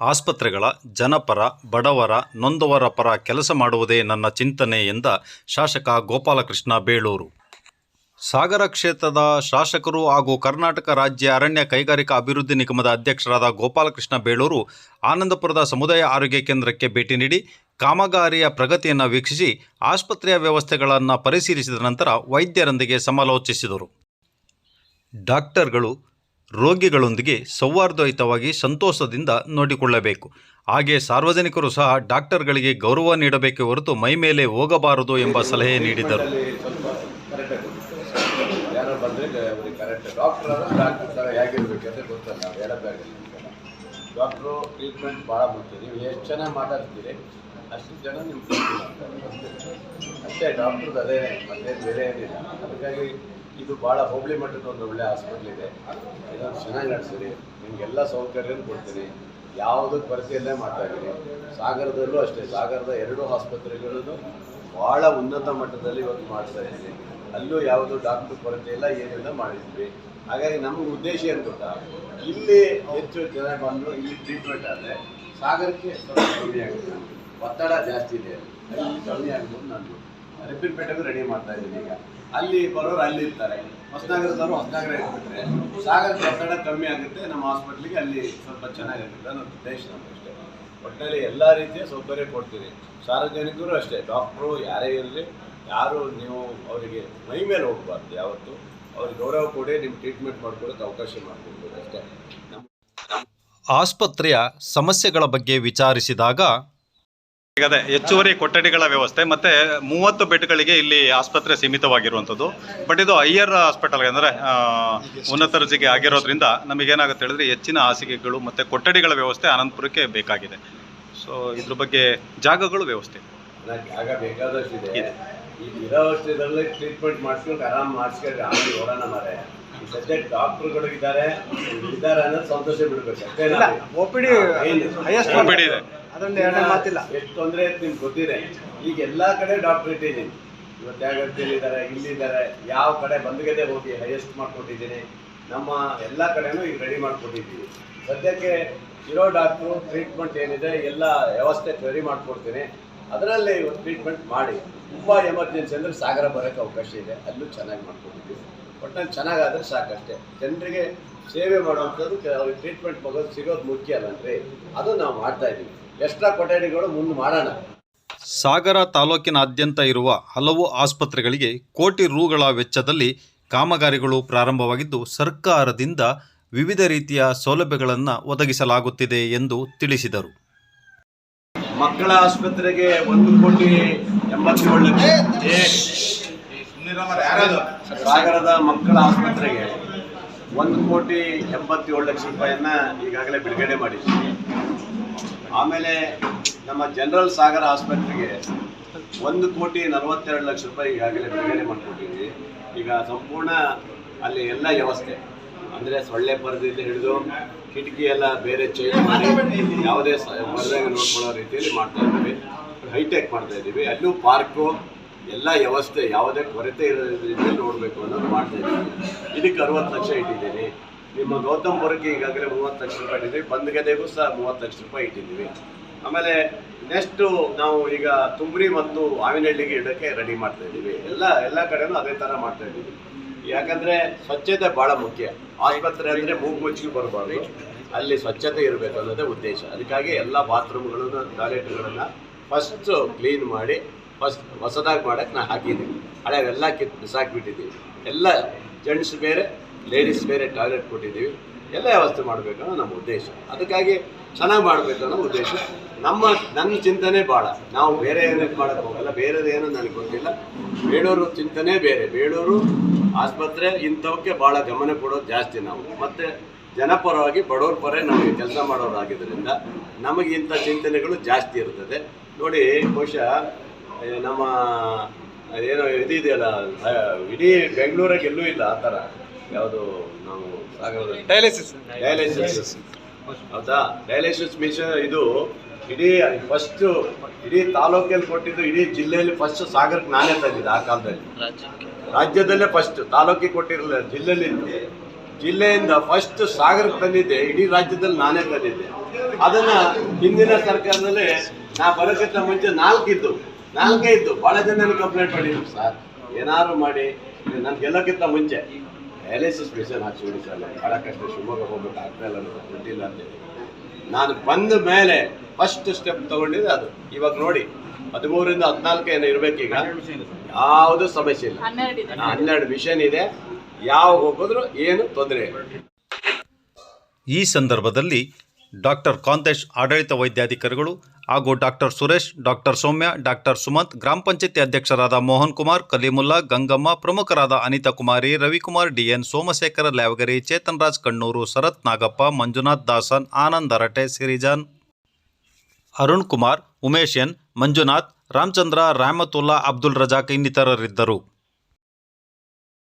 ಆಸ್ಪತ್ರೆಗಳ ಜನಪರ, ಬಡವರ, ನೊಂದವರ ಪರ ಕೆಲಸ ಮಾಡುವುದೇ ನನ್ನ ಚಿಂತನೆ ಎಂದ ಶಾಸಕ ಗೋಪಾಲಕೃಷ್ಣ ಬೇಳೂರು. ಸಾಗರ ಕ್ಷೇತ್ರದ ಶಾಸಕರು ಹಾಗೂ ಕರ್ನಾಟಕ ರಾಜ್ಯ ಅರಣ್ಯ ಕೈಗಾರಿಕಾ ಅಭಿವೃದ್ಧಿ ನಿಗಮದ ಅಧ್ಯಕ್ಷರಾದ ಗೋಪಾಲಕೃಷ್ಣ ಬೇಳೂರು ಆನಂದಪುರದ ಸಮುದಾಯ ಆರೋಗ್ಯ ಕೇಂದ್ರಕ್ಕೆ ಭೇಟಿ ನೀಡಿ ಕಾಮಗಾರಿಯ ಪ್ರಗತಿಯನ್ನು ವೀಕ್ಷಿಸಿ ಆಸ್ಪತ್ರೆಯ ವ್ಯವಸ್ಥೆಗಳನ್ನು ಪರಿಶೀಲಿಸಿದ ನಂತರ ವೈದ್ಯರೊಂದಿಗೆ ಸಮಾಲೋಚಿಸಿದರು. ಡಾಕ್ಟರ್ಗಳು ರೋಗಿಗಳೊಂದಿಗೆ ಸೌಹಾರ್ದಯುತವಾಗಿ ಸಂತೋಷದಿಂದ ನೋಡಿಕೊಳ್ಳಬೇಕು. ಹಾಗೆ ಸಾರ್ವಜನಿಕರು ಸಹ ಡಾಕ್ಟರ್ಗಳಿಗೆ ಗೌರವ ನೀಡಬೇಕೆ ಹೊರತು ಮೈ ಮೇಲೆ ಹೋಗಬಾರದು ಎಂಬ ಸಲಹೆ ನೀಡಿದರು. ಡಾಕ್ಟರ್ ಟ್ರೀಟ್ಮೆಂಟ್ ಭಾಳ ಮುಖ್ಯ. ನೀವು ಎಷ್ಟು ಚೆನ್ನಾಗಿ ಮಾತಾಡ್ತೀರಿ, ಅಷ್ಟು ಜನ ನಿಮ್ಗೆ ಅಷ್ಟೇ ಡಾಕ್ಟ್ರದ್ದು ಅದೇ, ಮತ್ತೆ ಬೇರೆ ಏನಿಲ್ಲ. ಅದಕ್ಕಾಗಿ ಇದು ಭಾಳ ಹೋಬಳಿ ಮಟ್ಟದ ಒಂದು ಒಳ್ಳೆ ಹಾಸ್ಪಿಟ್ಲ್ ಇದೆ. ಇದನ್ನು ಚೆನ್ನಾಗಿ ನಡೆಸಿರಿ ನಿಮಗೆಲ್ಲ ಸೌಕರ್ಯ ಕೊಡ್ತೀನಿ. ಯಾವುದಕ್ಕೆ ಕೊರತೆಯಲ್ಲೇ ಮಾಡ್ತಾ ಇದ್ದೀನಿ. ಸಾಗರದಲ್ಲೂ ಅಷ್ಟೇ. ಸಾಗರದ ಎರಡು ಆಸ್ಪತ್ರೆಗಳನ್ನು ಭಾಳ ಉನ್ನತ ಮಟ್ಟದಲ್ಲಿ ಇವತ್ತು ಮಾಡ್ತಾ ಇದ್ದೀನಿ. ಅಲ್ಲೂ ಯಾವುದು ಡಾಕ್ಟರ್ ಕೊರತೆ ಇಲ್ಲ, ಏನೆಲ್ಲ ಮಾಡಿದ್ವಿ. ಹಾಗಾಗಿ ನಮ್ಗೆ ಉದ್ದೇಶ ಏನು ಗೊತ್ತಾ? ಇಲ್ಲಿ ಹೆಚ್ಚು ಜನ ಬಂದು ಇಲ್ಲಿ ಟ್ರೀಟ್ಮೆಂಟ್ ಆದರೆ ಸಾಗರಕ್ಕೆ ಕಮ್ಮಿ ಆಗುತ್ತೆ. ಒತ್ತಡ ಜಾಸ್ತಿ ಇದೆ. ಅಲ್ಲಿ ಕಮ್ಮಿ ಆಗ್ಬೋದು ನಾನು ರಿಪೀಟ್ಪೇಟೆಗೂ ರೆಡಿ ಮಾಡ್ತಾ ಇದ್ದೀನಿ ಈಗ. ಅಲ್ಲಿ ಬರೋರು ಅಲ್ಲಿ ಇರ್ತಾರೆ. ಹೊಸನಗರದವರು ಹೊಸನಗರ ಇಟ್ಬಿಟ್ರೆ ಸಾಗರದ ಒತ್ತಡ ಕಮ್ಮಿ ಆಗುತ್ತೆ. ನಮ್ಮ ಹಾಸ್ಪಿಟ್ಲಿಗೆ ಅಲ್ಲಿ ಸ್ವಲ್ಪ ಚೆನ್ನಾಗಿರುತ್ತೆ ಅನ್ನೋ ಉದ್ದೇಶ ನಮಗಷ್ಟೇ ಅಷ್ಟೇ. ಒಟ್ಟಿನಲ್ಲಿ ಎಲ್ಲ ರೀತಿಯ ಸೌಕರ್ಯ ಕೊಡ್ತೀವಿ. ಸಾರ್ವಜನಿಕರು ಅಷ್ಟೇ. ಡಾಕ್ಟ್ರು ಯಾರೇ ಇರಲಿ, ಯಾರು ನೀವು ಅವರಿಗೆ ಮೈ ಮೇಲೆ ಹೋಗಬಾರ್ದು ಯಾವತ್ತು. ಅವ್ರಿಗೆ ಗೌರವ ಕೊಡಿ ನಿಮ್ಮ ಟ್ರೀಟ್ಮೆಂಟ್ ಮಾಡ್ಕೊಳ್ಳೋಕೆ ಅವಕಾಶ ಮಾಡಿಕೊಡ್ಬೋದು ಅಷ್ಟೇ. ಆಸ್ಪತ್ರೆಯ ಸಮಸ್ಯೆಗಳ ಬಗ್ಗೆ ವಿಚಾರಿಸಿದಾಗ ಅದೇ ಹೆಚ್ಚುವರಿ ಕೊಠಡಿಗಳ ವ್ಯವಸ್ಥೆ ಮತ್ತೆ ಮೂವತ್ತು ಬೆಡ್ಗಳಿಗೆ ಇಲ್ಲಿ ಆಸ್ಪತ್ರೆ ಸೀಮಿತವಾಗಿರುವಂಥದ್ದು. ಬಟ್ ಇದು ಹೈಯರ್ ಹಾಸ್ಪಿಟಲ್ ಅಂದರೆ ಉನ್ನತ ರಜೆಗೆ ಆಗಿರೋದ್ರಿಂದ ನಮಗೇನಾಗುತ್ತೆ ಹೇಳಿದ್ರೆ ಹೆಚ್ಚಿನ ಹಾಸಿಗೆಗಳು ಮತ್ತು ಕೊಠಡಿಗಳ ವ್ಯವಸ್ಥೆ ಅನಂತಪುರಕ್ಕೆ ಬೇಕಾಗಿದೆ. ಸೊ ಇದ್ರ ಬಗ್ಗೆ ಜಾಗಗಳು ವ್ಯವಸ್ಥೆ. ಜಾಗ ಇದೆ. ಈಗ ಇರೋ ಟ್ರೀಟ್ಮೆಂಟ್ ಮಾಡಿಸ್ಕೊಂಡು ಆರಾಮ್ ಮಾಡಿಸ್ಕೊಂಡ್ರೆ ಆಮೇಲೆ ನೋಡೋಣ ಮಾರೆ. ಈ ಸದ್ಯ ಡಾಕ್ಟ್ರುಗಳು ಇದ್ದಾರೆ ಇದ್ದಾರೆ ಅನ್ನೋದು ಸಂತೋಷ ಬಿಡಬೇಕು. ಅಷ್ಟೇ ಇದೆ. ಅದೊಂದು ಎರಡನೇ ಮಾತಿಲ್ಲ. ಎಷ್ಟು ತೊಂದರೆ ಅಂತ ನಿಮ್ಗೆ ಗೊತ್ತಿದೆ. ಈಗ ಎಲ್ಲಾ ಕಡೆ ಡಾಕ್ಟರ್ ಇಟ್ಟಿದ್ದೀನಿ ಇವತ್ತು ಯಾಗರ್ತಿಯಲ್ಲಿ ಇದ್ದಾರೆ ಇಲ್ಲಿದ್ದಾರೆ ಯಾವ ಕಡೆ ಬಂದ್ಗದೆ ಹೋಗಿ ಹೈಯೆಸ್ಟ್ ಮಾಡ್ಕೊಟ್ಟಿದ್ದೀನಿ ನಮ್ಮ ಎಲ್ಲ ಕಡೆನೂ ಈಗ ರೆಡಿ ಮಾಡ್ಕೊಟ್ಟಿದ್ದೀವಿ. ಸದ್ಯಕ್ಕೆ ಇರೋ ಡಾಕ್ಟ್ರು ಟ್ರೀಟ್ಮೆಂಟ್ ಏನಿದೆ ಎಲ್ಲ ವ್ಯವಸ್ಥೆ ರೆಡಿ ಮಾಡ್ಕೊಡ್ತೀನಿ. ಅದರಲ್ಲೇ ಇವತ್ತು ಟ್ರೀಟ್ಮೆಂಟ್ ಮಾಡಿ. ತುಂಬ ಎಮರ್ಜೆನ್ಸಿ ಅಂದರೆ ಸಾಗರ ಬರೋಕ್ಕೆ ಅವಕಾಶ ಇದೆ. ಅಲ್ಲೂ ಚೆನ್ನಾಗಿ ಮಾಡ್ಕೊಟ್ಟಿದ್ದೀವಿ ಒಟ್ಟಿನಲ್ಲಿ ಚೆನ್ನಾಗಾದರೆ ಸಾಕಷ್ಟೇ. ಜನರಿಗೆ ಸೇವೆ ಮಾಡುವಂಥದ್ದು ಅವ್ರಿಗೆ ಟ್ರೀಟ್ಮೆಂಟ್ ಮಗೋದು ಸಿಗೋದು ಮುಖ್ಯ ಅಲ್ಲನ್ರಿ ಅದು ನಾವು ಮಾಡ್ತಾ ಇದ್ದೀವಿ. ಎಕ್ಸ್ಟ್ರಾ ಕೊಠಡಿಗಳು ಮುಂದೆ ಮಾಡೋಣ. ಸಾಗರ ತಾಲೂಕಿನಾದ್ಯಂತ ಇರುವ ಹಲವು ಆಸ್ಪತ್ರೆಗಳಿಗೆ ಕೋಟಿ ರೂಗಳ ವೆಚ್ಚದಲ್ಲಿ ಕಾಮಗಾರಿಗಳು ಪ್ರಾರಂಭವಾಗಿದ್ದು ಸರ್ಕಾರದಿಂದ ವಿವಿಧ ರೀತಿಯ ಸೌಲಭ್ಯಗಳನ್ನು ಒದಗಿಸಲಾಗುತ್ತಿದೆ ಎಂದು ತಿಳಿಸಿದರು. ಮಕ್ಕಳ ಆಸ್ಪತ್ರೆಗೆ ಒಂದು ಕೋಟಿ ಎಂಬತ್ತೇಳು ಲಕ್ಷ. ಸಾಗರದ ಮಕ್ಕಳ ಆಸ್ಪತ್ರೆಗೆ ಒಂದು ಕೋಟಿ ಎಂಬತ್ತೇಳು ಲಕ್ಷ ರೂಪಾಯಿಯನ್ನ ಈಗಾಗಲೇ ಬಿಡುಗಡೆ ಮಾಡಿದ್ದೀವಿ ಆಮೇಲೆ ನಮ್ಮ ಜನರಲ್ ಸಾಗರ ಆಸ್ಪತ್ರೆಗೆ ಒಂದು ಕೋಟಿ ನಲವತ್ತೆರಡು ಲಕ್ಷ ರೂಪಾಯಿ ಈಗಾಗಲೇ ಬಿಡುಗಡೆ ಮಾಡಿಕೊಟ್ಟಿದ್ವಿ ಈಗ ಸಂಪೂರ್ಣ ಅಲ್ಲಿ ಎಲ್ಲ ವ್ಯವಸ್ಥೆ, ಅಂದರೆ ಸೊಳ್ಳೆ ಪರದಿಂದ ಹಿಡಿದು ಕಿಟಕಿ ಎಲ್ಲ ಬೇರೆ ಚೇಂಜ್ ಮಾಡಿ ಯಾವುದೇ ಬರದಾಗ ನೋಡ್ಕೊಳ್ಳೋ ರೀತಿಯಲ್ಲಿ ಮಾಡ್ತಾ ಇದ್ದೀವಿ. ಹೈಟೆಕ್ ಮಾಡ್ತಾ ಇದ್ದೀವಿ. ಅಲ್ಲೂ ಪಾರ್ಕು, ಎಲ್ಲ ವ್ಯವಸ್ಥೆ, ಯಾವುದೇ ಕೊರತೆ ಇರೋ ರೀತಿಯಲ್ಲಿ ನೋಡಬೇಕು ಅನ್ನೋದು ಮಾಡ್ತಾ ಇದ್ದೀವಿ. ಇದಕ್ಕೆ ಅರವತ್ತು ಲಕ್ಷ ಇಟ್ಟಿದ್ದೀನಿ ನಿಮ್ಮ ಗೌತಮ್ಪುರಕ್ಕೆ ಈಗಾಗಲೇ ಮೂವತ್ತು ಲಕ್ಷ ರೂಪಾಯಿ ಇಟ್ಟಿದ್ದೀವಿ. ಬಂದ್ಗದೆಗೂ ಸಹ ಮೂವತ್ತು ಲಕ್ಷ ರೂಪಾಯಿ ಇಟ್ಟಿದ್ದೀವಿ. ಆಮೇಲೆ ನೆಕ್ಸ್ಟು ನಾವು ಈಗ ತುಂಬ್ರಿ ಮತ್ತು ಆವಿನಹಳ್ಳಿಗೆ ಇಡೋಕ್ಕೆ ರೆಡಿ ಮಾಡ್ತಾ ಇದ್ದೀವಿ. ಎಲ್ಲ ಎಲ್ಲ ಕಡೆನೂ ಅದೇ ಥರ ಮಾಡ್ತಾ ಇದ್ದೀವಿ. ಯಾಕಂದರೆ ಸ್ವಚ್ಛತೆ ಭಾಳ ಮುಖ್ಯ. ಆಸ್ಪತ್ರೆ ಅಂದರೆ ಮೂಗು ಮುಚ್ಚಿಗೆ ಬರಬಾರ್ದು. ಅಲ್ಲಿ ಸ್ವಚ್ಛತೆ ಇರಬೇಕು ಅನ್ನೋದೇ ಉದ್ದೇಶ. ಅದಕ್ಕಾಗಿ ಎಲ್ಲ ಬಾತ್ರೂಮ್ಗಳನ್ನು, ಟಾಯ್ಲೆಟ್ಗಳನ್ನು ಫಸ್ಟು ಕ್ಲೀನ್ ಮಾಡಿ ಫಸ್ಟ್ ಹೊಸದಾಗಿ ಮಾಡೋಕ್ಕೆ ನಾನು ಹಾಕಿದ್ದೀನಿ. ಹಳೆವೆಲ್ಲ ಕಿತ್ತು ಬಿಸಾಕಿಬಿಟ್ಟಿದ್ದೀವಿ. ಎಲ್ಲ ಜೆಂಟ್ಸ್ ಬೇರೆ ಲೇಡೀಸ್ ಬೇರೆ ಟಾಯ್ಲೆಟ್ ಕೊಟ್ಟಿದ್ದೀವಿ. ಎಲ್ಲ ವ್ಯವಸ್ಥೆ ಮಾಡಬೇಕು ಅನ್ನೋ ನಮ್ಮ ಉದ್ದೇಶ. ಅದಕ್ಕಾಗಿ ಚೆನ್ನಾಗಿ ಮಾಡಬೇಕು ಅನ್ನೋ ಉದ್ದೇಶ. ನಮ್ಮ, ನನ್ನ ಚಿಂತನೆ ಭಾಳ. ನಾವು ಬೇರೆ ಏನಕ್ಕೆ ಮಾಡೋಕ್ಕೆ ಹೋಗಲ್ಲ. ಬೇರೆದೇನು ನನಗೆ ಗೊತ್ತಿಲ್ಲ. ಬೇಳೂರು ಚಿಂತನೆ ಬೇರೆ. ಬೇಳೂರು ಆಸ್ಪತ್ರೆ ಇಂಥವಕ್ಕೆ ಭಾಳ ಗಮನ ಕೊಡೋದು ಜಾಸ್ತಿ ನಾವು. ಮತ್ತು ಜನಪರವಾಗಿ ಬಡವ್ರ ಪರ ನಮಗೆ ಕೆಲಸ ಮಾಡೋರಾಗಿದ್ದರಿಂದ ನಮಗೆ ಇಂಥ ಚಿಂತನೆಗಳು ಜಾಸ್ತಿ ಇರ್ತದೆ. ನೋಡಿ, ಬಹುಶಃ ನಮ್ಮ, ಏನೋ ಇದಿದೆಯಲ್ಲ ಇಡೀ ಬೆಂಗಳೂರಾಗ ಎಲ್ಲೂ ಇಲ್ಲ ಆ ಥರ. ಯಾವುದು ನಾವು ಡಯಾಲಿಸಿಸ್. ಡಯಾಲಿಸಿಸ್. ಹೌದಾ? ಡಯಾಲಿಸಿಸ್ ಮಿಷನ್ ಇದು ಇಡೀ ಫಸ್ಟ್ ಇಡೀ ತಾಲೂಕಲ್ಲಿ ಕೊಟ್ಟಿದ್ದು ಇಡೀ ಜಿಲ್ಲೆಯಲ್ಲಿ ಫಸ್ಟ್ ಸಾಗರಕ್ಕೆ ನಾನೇ ತಂದಿದ್ದೆ ಆ ಕಾಲದಲ್ಲಿ. ರಾಜ್ಯದಲ್ಲೇ ಫಸ್ಟ್ ತಾಲೂಕಿಗೆ ಕೊಟ್ಟಿರಲಿಲ್ಲ ಜಿಲ್ಲೆಯಲ್ಲಿ ಜಿಲ್ಲೆಯಿಂದ ಫಸ್ಟ್ ಸಾಗರಕ್ಕೆ ತಂದಿದ್ದೆ ಇಡೀ ರಾಜ್ಯದಲ್ಲಿ ನಾನೇ ತಂದಿದ್ದೆ. ಅದನ್ನ ಹಿಂದಿನ ಸರ್ಕಾರದಲ್ಲಿ ನಾ ಬರೋಕ್ಕಿಂತ ಮುಂಚೆ ನಾಲ್ಕಿದ್ದು ನಾಲ್ಕೇ ಇದ್ದು. ಬಹಳ ಜನ ಕಂಪ್ಲೇಂಟ್ ಮಾಡಿದ್ರು ಸರ್ ಏನಾದ್ರು ಮಾಡಿ ನಾನು ಗೆಲ್ಲಕ್ಕಿಂತ ಮುಂಚೆ. ಡಯಾಲಿಸಿಸ್ ಮಿಷನ್ ಹಾಕ್ಸಿಬಿಡಿ ಸರ್ ಬಹಳ ಭಾಳ ಕಷ್ಟ ಶಿವಮೊಗ್ಗ ಹೋಗ್ಬೇಕು ಆಗ್ತಾ ಇಲ್ಲ ನನಗೆ ದುಡ್ಡಿಲ್ಲ ಅಂತೇಳಿ ನಾನು ಬಂದ ಮೇಲೆ ಫಸ್ಟ್ ಸ್ಟೆಪ್ ತಗೊಂಡಿದ್ದೆ ಅದು. ಇವಾಗ ನೋಡಿ ಹದಿಮೂರಿಂದ ಹದಿನಾಲ್ಕು ಏನೋ ಇರ್ಬೇಕೀಗ ಯಾವುದು ಸಮಸ್ಯೆ ಇಲ್ಲ. ಹನ್ನೆರಡು ಮಿಷನ್ ಇದೆ. ಯಾವ ಹೋಗಿದ್ರು ಏನು ತೊಂದರೆ ಈ ಸಂದರ್ಭದಲ್ಲಿ ಡಾಕ್ಟರ್ ಕಾಂತೇಶ್ ಆಡಳಿತ ವೈದ್ಯಾಧಿಕಾರಿಗಳು ಹಾಗೂ doctor Suresh, doctor Soumya, doctor Sumanth, ಗ್ರಾಮ ಪಂಚಾಯತಿ ಅಧ್ಯಕ್ಷರಾದ ಮೋಹನ್ ಕುಮಾರ್, ಕಲಿಮುಲ್ಲಾ, ಗಂಗಮ್ಮ, ಪ್ರಮುಖರಾದ ಅನಿತಾ ಕುಮಾರಿ, ರವಿಕುಮಾರ್, ಡಿಎನ್ ಸೋಮಶೇಖರ, ಲ್ಯಾವಗರಿ ಚೇತನ್ ರಾಜ್ ಕಣ್ಣೂರು, ಶರತ್ ನಾಗಪ್ಪ, ಮಂಜುನಾಥ್ ದಾಸನ್, ಆನಂದ್ ಅರಟೆ ಸಿರಿಜಾನ್, ಅರುಣ್ ಕುಮಾರ್, ಉಮೇಶ್ ಎನ್, ಮಂಜುನಾಥ್, ರಾಮಚಂದ್ರ ರಾಮತುಲ್ಲಾ ಅಬ್ದುಲ್ ರಜಾಕ್ ಇನ್ನಿತರರಿದ್ದರು.